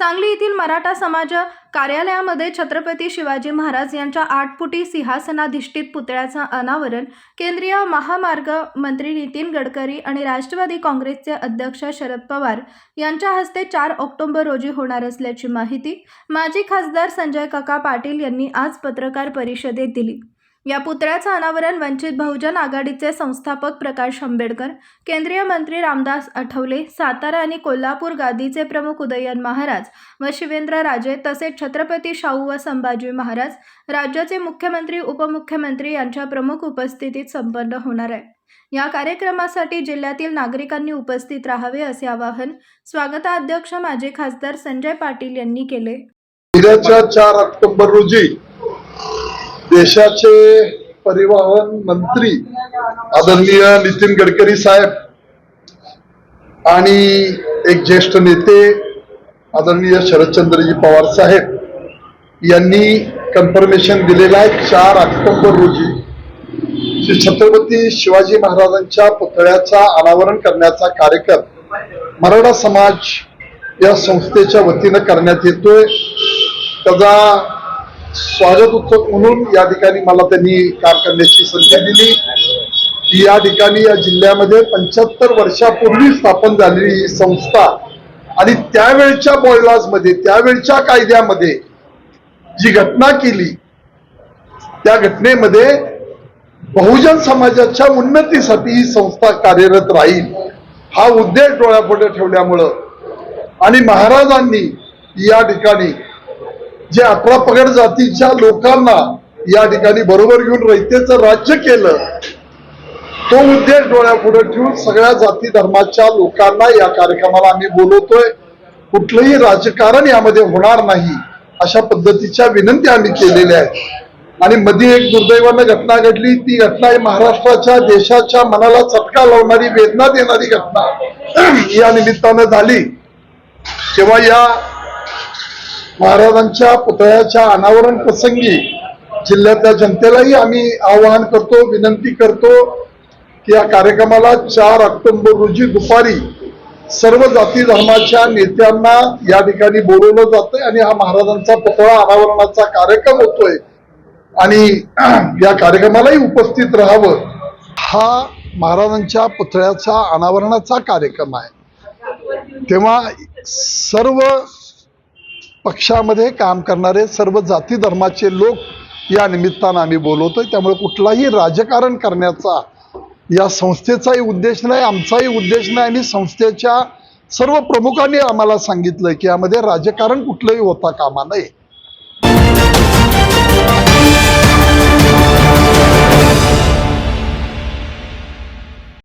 सांगली येथील मराठा समाज कार्यालयामध्ये छत्रपती शिवाजी महाराज यांच्या आठ फुटी सिंहासनाधिष्ठित पुतळ्याचं अनावरण केंद्रीय महामार्ग मंत्री नितीन गडकरी आणि राष्ट्रवादी काँग्रेसचे अध्यक्ष शरद पवार यांच्या हस्ते चार ऑक्टोबर रोजी होणार असल्याची माहिती माजी खासदार संजय काका पाटील यांनी आज पत्रकार परिषदेत दिली. या पुतळ्याचं अनावरण वंचित बहुजन आघाडीचे संस्थापक प्रकाश आंबेडकर केंद्रीय मंत्री रामदास आठवले सातारा आणि कोल्हापूर गादीचे प्रमुख उदयन महाराज व शिवेंद्र राजे तसेच छत्रपती शाहू व संभाजी महाराज राज्याचे मुख्यमंत्री उपमुख्यमंत्री यांच्या प्रमुख उपस्थितीत संपन्न होणार आहे. या कार्यक्रमासाठी जिल्ह्यातील नागरिकांनी उपस्थित राहावे असे आवाहन स्वागताध्यक्ष माजी खासदार संजय पाटील यांनी केले. चार ऑक्टोबर रोजी देशाचे परिवहन मंत्री आदरणीय नितीन गडकरी साहेब आणि एक ज्येष्ठ नेते आदरणीय शरदचंद्रजी पवार साहेब यांनी कन्फर्मेशन दिलेलं आहे चार ऑक्टोबर रोजी. श्री छत्रपती शिवाजी महाराजांच्या पुतळ्याचा अनावरण करण्याचा कार्यक्रम मराठा समाज या संस्थेच्या वतीनं करण्यात येतोय. त्याचा स्वागत उत्सव म्हणून या ठिकाणी मला त्यांनी काम करण्याची संधी दिली. की या ठिकाणी या जिल्ह्यामध्ये पंच्याहत्तर वर्षापूर्वी स्थापन झालेली ही संस्था आणि त्यावेळच्या बॉयलॉजमध्ये त्यावेळच्या कायद्यामध्ये जी घटना केली त्या घटनेमध्ये बहुजन समाजाच्या उन्नतीसाठी ही संस्था कार्यरत राहील हा उद्देश डोळ्यापुढे ठेवल्यामुळं. आणि महाराजांनी या ठिकाणी जे अकरा पगड जातीच्या लोकांना या ठिकाणी बरोबर घेऊन रयतेचं राज्य केलं तो उद्देश डोळ्यापुढे ठेवून सगळ्या जाती धर्माच्या लोकांना या कार्यक्रमाला आम्ही बोलवतोय. कुठलंही राजकारण यामध्ये होणार नाही अशा पद्धतीच्या विनंती आम्ही केलेल्या आहेत. आणि मध्ये एक दुर्दैवानं घटना घडली ती घटना ही महाराष्ट्राच्या देशाच्या मनाला चटका लावणारी वेदना देणारी घटना या निमित्तानं झाली. तेव्हा या महाराजांच्या पुतळ्याच्या अनावरण प्रसंगी जिल्ह्यातल्या जनतेलाही आम्ही आवाहन करतो विनंती करतो की या कार्यक्रमाला चार ऑक्टोबर रोजी दुपारी सर्व जाती धर्माच्या नेत्यांना या ठिकाणी बोलवलं जातंय आणि हा महाराजांचा पुतळा अनावरणाचा कार्यक्रम होतोय. आणि या कार्यक्रमालाही उपस्थित राहावं. हा महाराजांच्या पुतळ्याचा अनावरणाचा कार्यक्रम आहे. तेव्हा सर्व पक्षामध्ये काम करणारे सर्व जाती धर्माचे लोक या निमित्तानं आम्ही बोलवतोय. त्यामुळे कुठलाही राजकारण करण्याचा या संस्थेचाही उद्देश नाही आमचाही उद्देश नाही आणि संस्थेच्या सर्व प्रमुखांनी आम्हाला सांगितलं की यामध्ये राजकारण कुठलंही होता कामा नये.